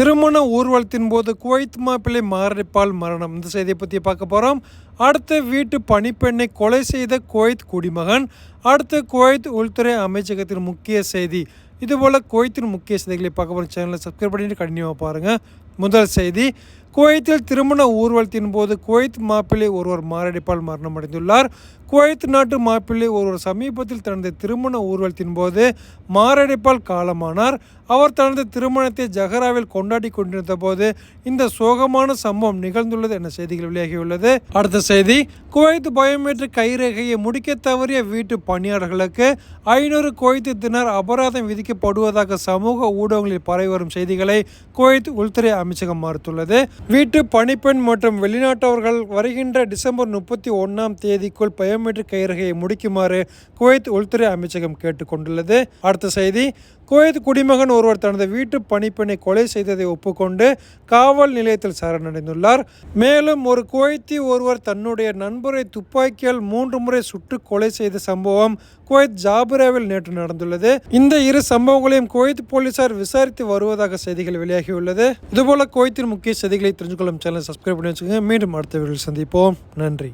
திருமண ஊர்வலத்தின் போது குவைத் மாப்பிள்ளை மாரடைப்பால் மரணம். இந்த செய்தியை பற்றி பார்க்க போகிறோம் அடுத்த வீட்டு பணிப்பெண்ணை கொலை செய்த குவைத் குடிமகன். அடுத்த குவைத் உள்துறை அமைச்சகத்தின் முக்கிய செய்தி. இதுபோல் குவைத்தின் முக்கிய செய்திகளை பார்க்க போகிற சேனலை சப்ஸ்கிரைப் பண்ணிட்டு கண்டினியூவாக பாருங்கள் முதல் செய்தி குவைத்தில் திருமண ஊர்வலத்தின் போது குவைத் மாப்பிள்ளை ஒருவர் மாரடைப்பால் மரணம் அடைந்துள்ளார் குவைத் நாட்டு மாப்பிள்ளை ஒருவர் சமீபத்தில் தனது திருமண ஊர்வலத்தின் போது மாரடைப்பால் காலமானார். அவர் தனது திருமணத்தை ஜஹராவில் கொண்டாடி கொண்டிருந்த போது இந்த சோகமான சம்பவம் நிகழ்ந்துள்ளது என செய்திகள் வெளியாகியுள்ளது. அடுத்த செய்தி குவைத் பயோமெட்ரிக் கைரேகையை முடிக்க தவறிய வீட்டு பணியாளர்களுக்கு ஐநூறு குவைத்து தினர் அபராதம் விதிக்கப்படுவதாக சமூக ஊடகங்களில் பரவி வரும் செய்திகளை குவைத் உள்துறை அமைச்சகம் மறுத்துள்ளது. வீட்டு பணிப்பெண் மற்றும் வெளிநாட்டவர்கள் வருகின்ற டிசம்பர் முப்பத்தி ஒன்றாம் தேதிக்குள் பயோமெட்ரிக் கைரகையை முடிக்குமாறு குவைத் உள்துறை அமைச்சகம் கேட்டுக்கொண்டுள்ளது. அடுத்த செய்தி குவைத் குடிமகன் ஒருவர் தனது வீட்டு பணிப்பெண்ணை கொலை செய்ததை ஒப்புக்கொண்டு காவல் நிலையத்தில் சரணடைந்துள்ளார். மேலும் ஒரு குவைத்தி ஒருவர் தன்னுடைய நண்பர் துப்பாக்கியால் மூன்று முறை சுட்டு கொலை செய்த சம்பவம் குவைத் ஜாபுராவில் நேற்று நடந்துள்ளது. இந்த இரு சம்பவங்களையும் குவைத் போலீசார் விசாரித்து வருவதாக செய்திகள் வெளியாகியுள்ளது. இதுபோல குவைத்தின் முக்கிய செய்திகளை தெரிஞ்சுக்கொள்ளும் சேனல் சப்ஸ்கிரைப் பண்ணி வச்சுக்கோங்க. மீண்டும் அடுத்த வீடியோவில் சந்திப்போம். நன்றி.